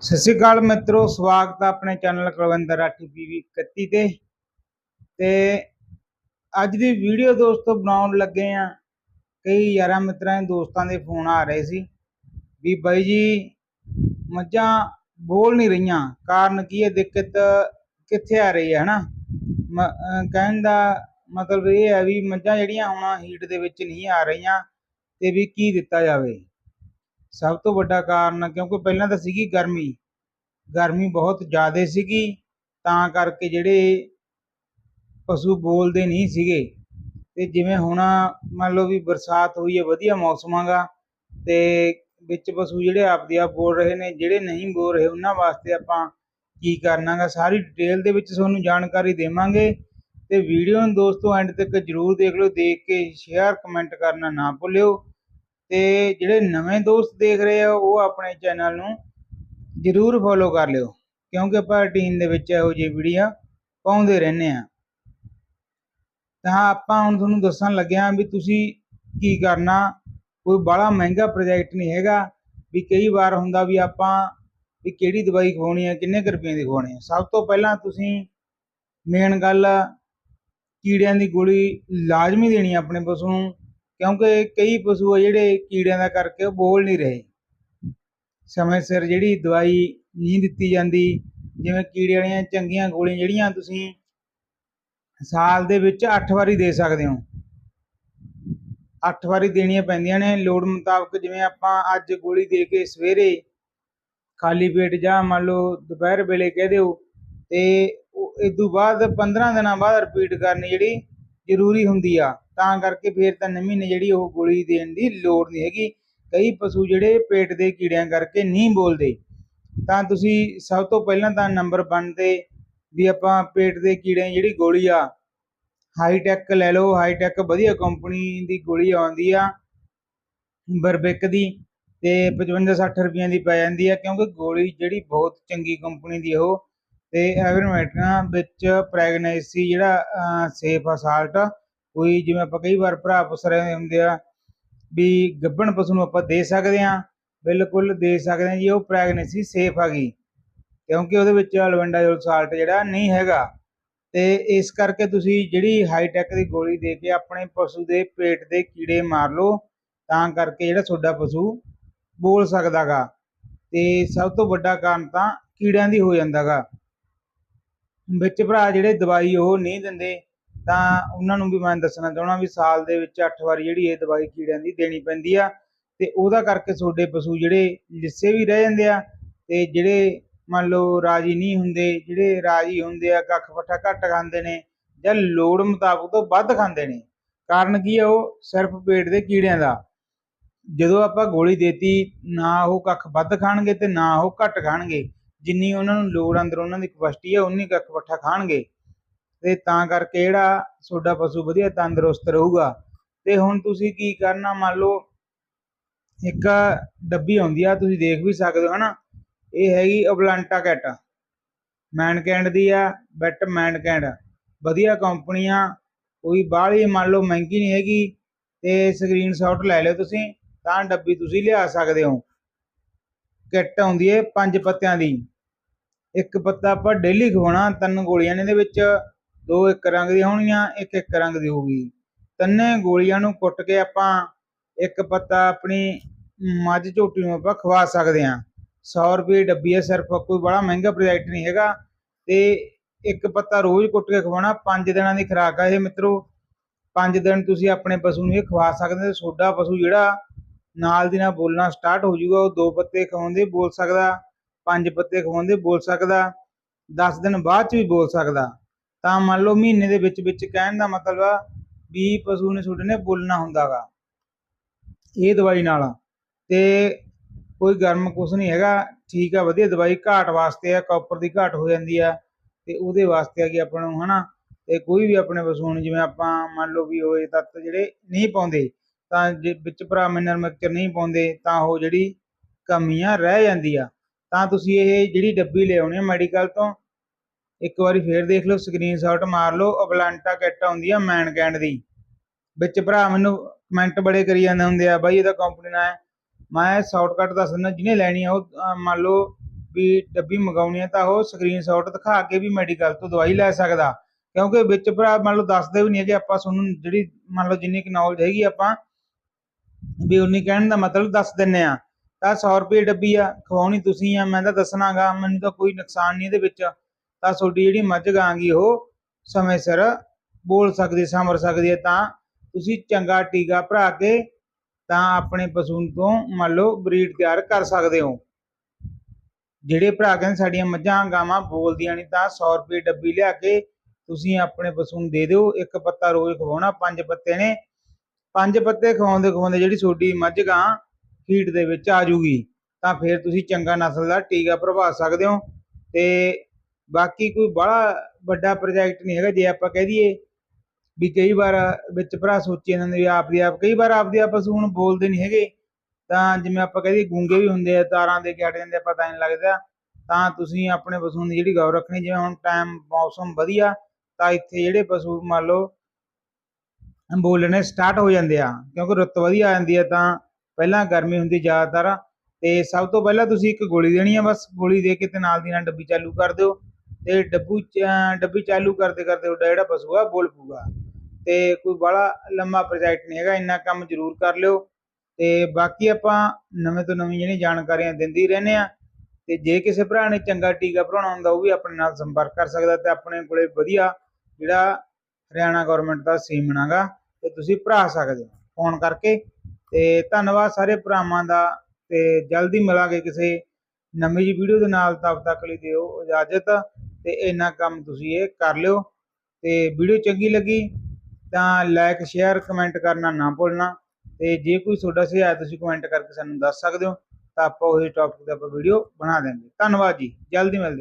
ਸਤਿ ਸ਼੍ਰੀ ਅਕਾਲ ਮਿੱਤਰੋ, ਸਵਾਗਤ ਹੈ ਆਪਣੇ ਚੈਨਲ ਕੁਲਵਿੰਦਰ ਰਾਠੀ ਪੀਵੀ 31 ਤੇ। ਤੇ ਅੱਜ ਦੀ ਵੀਡੀਓ ਦੋਸਤੋ ਬਣਾਉਣ ਲੱਗੇ ਆ। ਕਈ ਯਾਰਾਂ ਮਿੱਤਰਾਂ ਦੇ ਦੋਸਤਾਂ ਦੇ ਫੋਨ ਆ ਰਹੇ ਸੀ ਵੀ ਬਾਈ ਜੀ, ਮੱਝਾਂ ਬੋਲ ਨਹੀਂ ਰਹੀਆਂ। ਕਾਰਨ ਕੀ ਹੈ? ਦਿੱਕਤ ਕਿੱਥੇ ਆ ਰਹੀ ਹੈ, ਹਨਾ? ਮ- ਕਹਿਣ ਦਾ ਮਤਲਬ ਇਹ ਹੈ ਵੀ ਮੱਝਾਂ ਜਿਹੜੀਆਂ ਹੁਣ ਹੀਟ ਦੇ ਵਿੱਚ ਨਹੀਂ ਆ ਰਹੀਆਂ ਤੇ ਵੀ ਕੀ ਦਿੱਤਾ ਜਾਵੇ? ਸਭ ਤੋਂ ਵੱਡਾ ਕਾਰਨ, ਕਿਉਂਕਿ ਪਹਿਲਾਂ ਤਾਂ ਸੀਗੀ ਗਰਮੀ। ਗਰਮੀ ਬਹੁਤ ਜ਼ਿਆਦਾ ਸੀਗੀ, ਤਾਂ ਕਰਕੇ ਜਿਹੜੇ ਪਸ਼ੂ ਬੋਲਦੇ ਨਹੀਂ ਸੀਗੇ। ਤੇ ਜਿਵੇਂ ਹੁਣ ਮੰਨ ਲਓ ਵੀ ਬਰਸਾਤ ਹੋਈ ਹੈ, ਵਧੀਆ ਮੌਸਮ ਹੈਗਾ, ਤੇ ਵਿੱਚ ਪਸ਼ੂ ਜਿਹੜੇ ਆਪਦੇ ਆਪ ਬੋਲ ਰਹੇ ਨੇ, ਜਿਹੜੇ ਨਹੀਂ ਬੋਲ ਰਹੇ, ਉਹਨਾਂ ਵਾਸਤੇ ਆਪਾਂ ਕੀ ਕਰਨਾਗਾ, ਸਾਰੀ ਡਿਟੇਲ ਦੇ ਵਿੱਚ ਤੁਹਾਨੂੰ ਜਾਣਕਾਰੀ ਦੇਵਾਂਗੇ। ਤੇ ਵੀਡੀਓ ਨੂੰ ਦੋਸਤੋ ਐਂਡ ਤੱਕ ਜਰੂਰ ਦੇਖ ਲਓ, ਦੇਖ ਕੇ ਸ਼ੇਅਰ ਕਮੈਂਟ ਕਰਨਾ ਨਾ ਭੁੱਲਿਓ। ਤੇ ਜਿਹੜੇ ਨਵੇਂ ਦੋਸਤ ਦੇਖ ਰਹੇ ਆ, ਉਹ ਆਪਣੇ ਚੈਨਲ ਨੂੰ ਜਰੂਰ ਫੋਲੋ ਕਰ ਲਿਓ, ਕਿਉਂਕਿ ਆਪਾਂ ਰੂਟੀਨ ਦੇ ਵਿੱਚ ਇਹੋ ਜਿਹੀ ਵੀਡੀਓ ਪਾਉਂਦੇ ਰਹਿੰਦੇ ਆ ਤਾਂ ਆਪਾਂ ਹੁਣ ਤੁਹਾਨੂੰ ਦੱਸਣ ਲੱਗਿਆ ਵੀ ਤੁਸੀਂ ਕੀ ਕਰਨਾ, ਕੋਈ ਬੜਾ ਮਹਿੰਗਾ ਪ੍ਰੋਜੈਕਟ ਨਹੀਂ ਹੈਗਾ, ਵੀ ਕਈ ਵਾਰ ਹੁੰਦਾ ਵੀ ਆਪਾਂ ਵੀ ਕਿਹੜੀ ਦਵਾਈ ਖਵਾਉਣੀ ਹੈ, ਕਿੰਨੇ ਕੁ ਰੁਪਏ ਦੀ ਖਵਾਉਣੀ ਹੈ। ਸਭ ਤੋਂ ਪਹਿਲਾਂ ਤੁਸੀਂ ਮੇਨ ਗੱਲ, ਕੀੜਿਆਂ ਦੀ ਗੋਲੀ ਲਾਜ਼ਮੀ ਦੇਣੀ ਆਪਣੇ ਪਸ਼ੂ ਨੂੰ ਕਿਉਂਕਿ ਕਈ ਪਸ਼ੂ ਆ ਜਿਹੜੇ ਕੀੜਿਆਂ ਦਾ ਕਰਕੇ ਉਹ ਬੋਲ ਨਹੀਂ ਰਹੇ। ਸਮੇਂ ਸਿਰ ਜਿਹੜੀ ਦਵਾਈ ਨਹੀਂ ਦਿੱਤੀ ਜਾਂਦੀ, ਜਿਵੇਂ ਕੀੜੇ ਵਾਲੀਆਂ ਚੰਗੀਆਂ ਗੋਲੀਆਂ ਜਿਹੜੀਆਂ ਤੁਸੀਂ ਸਾਲ ਦੇ ਵਿੱਚ 8 ਵਾਰੀ ਦੇ ਸਕਦੇ ਹੋ। 8 ਵਾਰੀ ਦੇਣੀਆਂ ਪੈਂਦੀਆਂ ਨੇ, ਲੋੜ ਮੁਤਾਬਕ ਜਿਵੇਂ ਆਪਾਂ ਅੱਜ ਗੋਲੀ ਦੇ ਕੇ ਸਵੇਰੇ ਖਾਲੀ ਪੇਟ ਜਾਂ ਮੰਨ ਲਓ ਦੁਪਹਿਰ ਵੇਲੇ ਕਹਿ ਦਿਓ ਤੇ ਇਸ ਤੋਂ ਬਾਅਦ 15 ਦਿਨਾਂ ਬਾਅਦ ਰਿਪੀਟ ਕਰਨੀ ਜਿਹੜੀ ਜ਼ਰੂਰੀ ਹੁੰਦੀ ਆ। ਤਾਂ ਕਰਕੇ ਫਿਰ ਤਾਂ ਮਹੀਨੇ ਜਿਹੜੀ ਉਹ ਗੋਲੀ ਦੇਣ ਦੀ ਲੋੜ ਨਹੀਂ ਹੈਗੀ। ਕਈ ਪਸ਼ੂ ਜਿਹੜੇ ਪੇਟ ਦੇ ਕੀੜਿਆਂ ਕਰਕੇ ਨਹੀਂ ਬੋਲਦੇ। ਤਾਂ ਤੁਸੀਂ ਸਭ ਤੋਂ ਪਹਿਲਾਂ ਤਾਂ ਨੰਬਰ 1 ਤੇ ਵੀ ਆਪਾਂ ਪੇਟ ਦੇ ਕੀੜਿਆਂ ਦੀ ਜਿਹੜੀ ਗੋਲੀ ਆ ਹਾਈਟੈਕ ਲੈ ਲਓ ਹਾਈਟੈਕ ਵਧੀਆ ਕੰਪਨੀ ਦੀ ਗੋਲੀ ਆਉਂਦੀ ਆ, ਬਰਬਿਕ ਦੀ ਤੇ 55 60 ਰੁਪਈਆਂ ਦੀ ਪੈ ਜਾਂਦੀ ਆ ਕਿਉਂਕਿ ਗੋਲੀ ਜਿਹੜੀ ਬਹੁਤ ਚੰਗੀ ਕੰਪਨੀ ਦੀ ਉਹ। ਤੇ ਐਵਰਮੈਟਨਾ ਵਿੱਚ ਪ੍ਰੈਗਨੈਂਸੀ ਜਿਹੜਾ ਸੇਫ ਅਸਾਲਟ ਕੋਈ ਜਿਵੇਂ ਆਪਾਂ ਕਈ ਵਾਰ ਭਰਾ ਪੁੱਛ ਰਹੇ ਹੁੰਦੇ ਆ ਵੀ ਗੱਭਣ ਪਸ਼ੂ ਨੂੰ ਆਪਾਂ ਦੇ ਸਕਦੇ ਆ ਬਿਲਕੁਲ ਦੇ ਸਕਦੇ ਆ ਜੀ, ਉਹ ਪ੍ਰੈਗਨੈਂਸੀ ਸੇਫ ਆ ਗਈ। ਕਿਉਂਕਿ ਉਹਦੇ ਵਿੱਚ ਅਲਵੈਂਡਾਜੋਲ ਸਾਲਟ ਜਿਹੜਾ ਨਹੀਂ ਹੈਗਾ। ਤੇ ਇਸ ਕਰਕੇ ਤੁਸੀਂ ਜਿਹੜੀ ਹਾਈਟੈਕ ਦੀ ਗੋਲੀ ਦੇ ਕੇ ਆਪਣੇ ਪਸ਼ੂ ਦੇ ਪੇਟ ਦੇ ਕੀੜੇ ਮਾਰ ਲਓ, ਤਾਂ ਕਰਕੇ ਜਿਹੜਾ ਤੁਹਾਡਾ ਪਸ਼ੂ ਬੋਲ ਸਕਦਾਗਾ ਤੇ ਸਭ ਤੋਂ ਵੱਡਾ ਕਾਰਨ ਤਾਂ ਕੀੜਿਆਂ ਦੀ ਹੋ ਜਾਂਦਾਗਾ। ਵਿੱਚ ਭਰਾ ਜਿਹੜੇ ਦਵਾਈ ਉਹ ਨਹੀਂ ਦਿੰਦੇ ਤਾਂ ਉਹਨਾਂ ਨੂੰ ਵੀ ਮੈਂ ਦੱਸਣਾ ਚਾਹਣਾ ਵੀ ਸਾਲ ਦੇ ਵਿੱਚ 8 ਵਾਰੀ ਜਿਹੜੀ ਇਹ ਦਵਾਈ ਕੀੜਿਆਂ ਦੀ ਦੇਣੀ ਪੈਂਦੀ ਆ, ਤੇ ਉਹਦਾ ਕਰਕੇ ਤੁਹਾਡੇ ਪਸ਼ੂ ਜਿਹੜੇ ਲਿੱਸੇ ਵੀ ਰਹਿ ਜਾਂਦੇ ਆ, ਤੇ ਜਿਹੜੇ ਮੰਨ ਲਓ ਰਾਜੀ ਨਹੀਂ ਹੁੰਦੇ, ਜਿਹੜੇ ਰਾਜੀ ਹੁੰਦੇ ਆ, ਕੱਖ ਪੱਠਾ ਘੱਟ ਖਾਂਦੇ ਨੇ ਜਾਂ ਲੋੜ ਮੁਤਾਬਕ ਤੋਂ ਵੱਧ ਖਾਂਦੇ ਨੇ, ਕਾਰਨ ਕੀ ਆ ਉਹ ਸਿਰਫ ਪੇਟ ਦੇ ਕੀੜਿਆਂ ਦਾ। ਜਦੋਂ ਆਪਾਂ ਗੋਲੀ ਦੇਤੀ, ਨਾ ਉਹ ਕੱਖ ਵੱਧ ਖਾਣਗੇ ਤੇ ਨਾ ਉਹ ਘੱਟ ਖਾਣਗੇ, ਜਿੰਨੀ ਉਹਨਾਂ ਨੂੰ ਲੋੜ ਅੰਦਰ ਉਹਨਾਂ ਦੀ ਕਪੈਸਿਟੀ ਹੈ ਉਨੀ ਕੱਖ ਪੱਠਾ ਖਾਣਗੇ। ਤੇ ਤਾਂ ਕਰਕੇ ਜਿਹੜਾ ਤੁਹਾਡਾ ਪਸ਼ੂ ਵਧੀਆ ਤੰਦਰੁਸਤ ਰਹੂਗਾ। ਤੇ ਹੁਣ ਤੁਸੀਂ ਕੀ ਕਰਨਾ, ਮੰਨ ਲਓ ਇੱਕ ਡੱਬੀ ਆਉਂਦੀ ਆ, ਤੁਸੀਂ ਦੇਖ ਵੀ ਸਕਦੇ ਹੋ ਹਨਾ। ਇਹ ਹੈਗੀ ਅਬਲਾਂਟਾ ਕੈਟ ਮੈਨਕੈਂਡ ਦੀ ਆ ਬੈਟ ਮੈਨਕੈਂਡ ਵਧੀਆ ਕੰਪਨੀ ਆ, ਕੋਈ ਬਾਹਲੀ ਮੰਨ ਲਓ ਮਹਿੰਗੀ ਨਹੀਂ ਹੈਗੀ। ਤੇ ਸਕਰੀਨਸ਼ਾਟ ਲੈ ਲਿਓ ਤੁਸੀਂ, ਤਾਂ ਡੱਬੀ ਤੁਸੀਂ ਲਿਆ ਸਕਦੇ ਹੋ। ਕਿੱਟ ਆਉਂਦੀ ਹੈ ਪੰਜ ਪੱਤਿਆਂ ਦੀ। ਇੱਕ ਪੱਤਾ ਆਪਾਂ ਡੇਲੀ ਖਵਾਉਣਾ, ਤਿੰਨ ਗੋਲੀਆਂ ਨੇ ਇਹਦੇ ਵਿੱਚ। ਦੋ ਇੱਕ ਰੰਗ ਦੀਆਂ ਹੋਣਗੀਆਂ ਇੱਕ ਇੱਕ ਰੰਗ ਦੀ ਹੋਊਗੀ। ਤਿੰਨੇ ਗੋਲੀਆਂ ਨੂੰ ਕੁੱਟ ਕੇ ਆਪਾਂ ਇੱਕ ਪੱਤਾ ਆਪਣੀ ਮੱਝ ਝੋਟੀ ਨੂੰ ਆਪਾਂ ਖਵਾ ਸਕਦੇ ਹਾਂ। 100 ਰੁਪਏ ਡੱਬੀ ਹੈ ਸਿਰਫ, ਕੋਈ ਬੜਾ ਮਹਿੰਗਾ ਪ੍ਰੋਜੈਕਟ ਨਹੀਂ ਹੈਗਾ। ਤੇ ਇੱਕ ਪੱਤਾ ਰੋਜ਼ ਕੁੱਟ ਕੇ ਖਵਾਉਣਾ 5 ਦਿਨਾਂ ਦੀ ਖੁਰਾਕ ਹੈ ਇਹ ਮਿੱਤਰੋ। 5 ਦਿਨ ਤੁਸੀਂ ਆਪਣੇ ਪਸ਼ੂ ਨੂੰ ਇਹ ਖਵਾ ਸਕਦੇ ਹੋ। ਤੁਹਾਡਾ ਪਸ਼ੂ ਜਿਹੜਾ ਨਾਲ ਦੀ ਨਾਲ ਬੋਲਣਾ ਸਟਾਰਟ ਹੋ ਜਾਊਗਾ, ਉਹ ਦੋ ਪੱਤੇ ਖਵਾਉਂਦੇ ਬੋਲ ਸਕਦਾ, ਪੰਜ ਪੱਤੇ ਖਵਾਉਂਦੇ ਬੋਲ ਸਕਦਾ 10 ਦਿਨ ਬਾਅਦ ਚ ਵੀ ਬੋਲ ਸਕਦਾ। ਤਾਂ ਮੰਨ ਲਓ ਮਹੀਨੇ ਦੇ ਵਿੱਚ ਵਿੱਚ ਕਹਿਣ ਦਾ ਮਤਲਬ ਆ ਵੀ ਪਸ਼ੂ ਨੇ ਤੁਹਾਡੇ ਨੇ ਬੋਲਣਾ ਹੁੰਦਾਗਾ। ਇਹ ਦਵਾਈ ਨਾਲ। ਤੇ ਕੋਈ ਗਰਮ ਕੁਛ ਨਹੀਂ ਹੈਗਾ। ਠੀਕ ਆ, ਵਧੀਆ ਦਵਾਈ। ਘਾਟ ਵਾਸਤੇ ਆ, ਕਾਪਰ ਦੀ ਘਾਟ ਹੋ ਜਾਂਦੀ ਆ। ਤੇ ਉਹਦੇ ਵਾਸਤੇ ਆ ਕਿ ਆਪਾਂ ਨੂੰ, ਹਨਾ। ਤੇ ਕੋਈ ਵੀ ਆਪਣੇ ਪਸ਼ੂ ਨੂੰ, ਜਿਵੇਂ ਆਪਾਂ ਮੰਨ ਲਓ ਵੀ ਹੋਏ ਤੱਤ ਜਿਹੜੇ ਨਹੀਂ ਪਾਉਂਦੇ, ਤਾਂ ਜੇ ਵਿੱਚ ਭਰਾ ਮਿਨਰਲ ਮਿਕਸਚਰ ਨਹੀਂ ਪਾਉਂਦੇ, ਤਾਂ ਉਹ ਜਿਹੜੀ ਕਮੀਆਂ ਰਹਿ ਜਾਂਦੀ ਆ। ਤਾਂ ਤੁਸੀਂ ਇਹ ਜਿਹੜੀ ਡੱਬੀ ਲਿਆਉਣੀ ਆ ਮੈਡੀਕਲ ਤੋਂ ਇੱਕ ਵਾਰੀ ਫੇਰ ਦੇਖ ਲਓ ਸਕਰੀਨਸ਼ਾਟ ਮਾਰ ਲਓ ਅਬਲਾਂਟਾ ਕਿੱਟ ਆਉਂਦੀ ਆ ਮੈਨਕੈਂਡ ਦੀ। ਵਿੱਚ ਭਰਾ ਮੈਨੂੰ ਕਮੈਂਟ ਬੜੇ ਕਰੀ ਜਾਂਦੇ ਹੁੰਦੇ ਆ, ਬਾਈ ਇਹਦਾ ਕੰਪਨੀ ਨਾ ਹੈ। ਮੈਂ ਸ਼ਾਰਟਕਟ ਦੱਸ ਦਿੰਦਾ, ਜਿਹਨੇ ਲੈਣੀ ਆ ਉਹ ਮੰਨ ਲਓ ਵੀ ਡੱਬੀ ਮੰਗਾਉਣੀ ਹੈ ਤਾਂ ਉਹ ਸਕਰੀਨਸ਼ਾਟ ਦਿਖਾ ਕੇ ਵੀ ਮੈਡੀਕਲ ਤੋਂ ਦਵਾਈ ਲੈ ਸਕਦਾ। ਕਿਉਂਕਿ ਵਿੱਚ ਭਰਾ ਮੰਨ ਲਓ ਦੱਸਦੇ ਵੀ ਨਹੀਂ ਹੈਗੇ, ਆਪਾਂ ਤੁਹਾਨੂੰ ਜਿਹੜੀ ਮੰਨ ਲਓ ਜਿੰਨੀ ਕੁ ਨੌਲੇਜ ਹੈਗੀ ਆਪਾਂ ਵੀ ਉਨੀ ਕਹਿਣ ਦਾ ਮਤਲਬ ਦੱਸ ਦਿੰਨੇ ਆ। ਤਾਂ 100 ਰੁਪਏ ਡੱਬੀ ਆ, ਖਵਾਉਣੀ ਤੁਸੀਂ ਆ, ਮੈਂ ਤਾਂ ਦੱਸਣਾਗਾ, ਮੈਨੂੰ ਤਾਂ ਕੋਈ ਨੁਕਸਾਨ ਨਹੀਂ ਇਹਦੇ ਵਿੱਚ। ਤਾਂ ਤੁਹਾਡੀ ਜਿਹੜੀ ਮੱਝ ਗਾਂਗੀ ਉਹ ਸਮੇਂ ਸਿਰ ਬੋਲ ਸਕਦੀ ਸਮਰ ਸਕਦੀ ਹੈ। ਤਾਂ ਤੁਸੀਂ ਚੰਗਾ ਟੀਕਾ ਭਰਾ ਕੇ ਤਾਂ ਆਪਣੇ ਪਸ਼ੂ ਤੋਂ ਮੰਨ ਲਓ ਬਰੀਡ ਤਿਆਰ ਕਰ ਸਕਦੇ ਹੋ। ਜਿਹੜੇ ਭਰਾ ਕਹਿੰਦੇ ਸਾਡੀਆਂ ਮੱਝਾਂ ਗਾਵਾਂ ਬੋਲਦੀਆਂ ਨਹੀਂ, ਤਾਂ 100 ਰੁਪਏ ਡੱਬੀ ਲਿਆ ਕੇ ਤੁਸੀਂ ਆਪਣੇ ਪਸ਼ੂ ਨੂੰ ਦੇ ਦਿਓ। ਇੱਕ ਪੱਤਾ ਰੋਜ਼ ਖਵਾਉਣਾ, ਪੰਜ ਪੱਤੇ ਨੇ। ਪੰਜ ਪੱਤੇ ਖਵਾਉਂਦੇ ਖਵਾਉਂਦੇ ਜਿਹੜੀ ਤੁਹਾਡੀ ਮੱਝ ਗਾਂ ਫੀਡ ਦੇ ਵਿੱਚ ਆ ਜੂਗੀ। ਤਾਂ ਫਿਰ ਤੁਸੀਂ ਚੰਗਾ ਨਸਲ ਦਾ ਟੀਕਾ ਭਰਵਾ ਸਕਦੇ ਹੋ ਤੇ ਬਾਕੀ ਕੋਈ ਬੜਾ ਵੱਡਾ ਪ੍ਰੋਜੈਕਟ ਨਹੀਂ ਹੈਗਾ ਜੇ ਆਪਾਂ ਕਹਿ ਦਈਏ ਵੀ ਕਈ ਵਾਰ ਵਿੱਚ ਭਰਾ ਸੋਚੀ ਜਾਂਦੇ ਨੇ ਆਪ ਦੀ ਆਪ, ਕਈ ਵਾਰ ਆਪਦੀ ਆਪ ਪਸ਼ੂ ਹੁਣ ਬੋਲਦੇ ਨਹੀਂ ਹੈਗੇ। ਤਾਂ ਜਿਵੇਂ ਆਪਾਂ ਕਹਿ ਦਈਏ ਗੂੰਗੇ ਵੀ ਹੁੰਦੇ ਆ, ਤਾਰਾਂ ਦੇ ਕੇ ਜਾਂਦੇ ਪਤਾ ਨਹੀਂ ਲੱਗਦਾ। ਤਾਂ ਤੁਸੀਂ ਆਪਣੇ ਪਸ਼ੂ ਦੀ ਜਿਹੜੀ ਗੌਰ ਰੱਖਣੀ, ਜਿਵੇਂ ਹੁਣ ਟਾਈਮ ਮੌਸਮ ਵਧੀਆ, ਤਾਂ ਇੱਥੇ ਜਿਹੜੇ ਪਸ਼ੂ ਮੰਨ ਲਓ ਬੋਲਣੇ ਸਟਾਰਟ ਹੋ ਜਾਂਦੇ ਆ, ਕਿਉਂਕਿ ਰੁੱਤ ਵਧੀਆ ਆ ਜਾਂਦੀ ਆ, ਤਾਂ ਪਹਿਲਾਂ ਗਰਮੀ ਹੁੰਦੀ ਜ਼ਿਆਦਾਤਰ। ਤੇ ਸਭ ਤੋਂ ਪਹਿਲਾਂ ਤੁਸੀਂ ਇੱਕ ਗੋਲੀ ਦੇਣੀ ਆ ਬਸ, ਗੋਲੀ ਦੇ ਕੇ ਤੇ ਨਾਲ ਦੀ ਨਾਲ ਡੱਬੀ ਚਾਲੂ ਕਰ ਦਿਓ। ਤੇ ਡੱਬੂ ਚ- ਡੱਬੀ ਚਾਲੂ ਕਰਦੇ ਕਰਦੇ ਉਹਦਾ ਜਿਹੜਾ ਪਸ਼ੂ ਆ, ਬੋਲ ਪੂਗਾ ਤੇ ਕੋਈ ਬੜਾ ਲੰਮਾ ਪ੍ਰੋਜੈਕਟ ਨਹੀਂ ਹੈਗਾ, ਇੰਨਾ ਕੰਮ ਜ਼ਰੂਰ ਕਰ ਲਿਓ। ਤੇ ਬਾਕੀ ਆਪਾਂ ਨਵੇਂ ਤੋਂ ਨਵੀਂ ਜਿਹੜੀ ਜਾਣਕਾਰੀਆਂ ਦਿੰਦੇ ਰਹਿੰਦੇ ਆ ਤੇ ਜੇ ਕਿਸੇ ਭਰਾ ਨੇ ਚੰਗਾ ਟੀਕਾ ਭਰਾਉਣਾ ਹੁੰਦਾ, ਉਹ ਵੀ ਆਪਣੇ ਨਾਲ ਸੰਪਰਕ ਕਰ ਸਕਦਾ ਤੇ ਆਪਣੇ ਕੋਲੇ ਵਧੀਆ ਜਿਹੜਾ ਹਰਿਆਣਾ ਗਵਰਨਮੈਂਟ ਦਾ ਸੀਮਨ ਹੈਗਾ, ਤੇ ਤੁਸੀਂ ਭਰਾ ਸਕਦੇ ਹੋ। ਫੋਨ ਕਰਕੇ ਤੇ ਧੰਨਵਾਦ ਸਾਰੇ ਭਰਾਵਾਂ ਦਾ। ਤੇ ਜਲਦੀ ਮਿਲਾਂਗੇ ਕਿਸੇ ਨਵੀਂ ਜੀ ਵੀਡੀਓ ਦੇ ਨਾਲ, ਤਬ ਤੱਕ ਲਈ ਦਿਓ ਇਜਾਜ਼ਤ। ਤੇ ਇੰਨਾ ਕੰਮ ਤੁਸੀਂ ਇਹ ਕਰ ਲਿਓ। ਤੇ ਵੀਡੀਓ ਚੰਗੀ ਲੱਗੀ ਤਾਂ ਲਾਈਕ ਸ਼ੇਅਰ ਕਮੈਂਟ ਕਰਨਾ ਨਾ ਭੁੱਲਣਾ। ਤੇ ਜੇ ਕੋਈ ਤੁਹਾਡਾ ਸੁਝਾਅ ਤੁਸੀਂ ਕਮੈਂਟ ਕਰਕੇ ਸਾਨੂੰ ਦੱਸ ਸਕਦੇ ਹੋ ਤਾਂ ਆਪਾਂ ਉਹੀ ਟੌਪਿਕ ਤੇ ਆਪਾਂ ਵੀਡੀਓ ਬਣਾ ਦੇਵਾਂਗੇ ਧੰਨਵਾਦ ਜੀ। ਜਲਦੀ ਮਿਲਦੇ ਹਾਂ।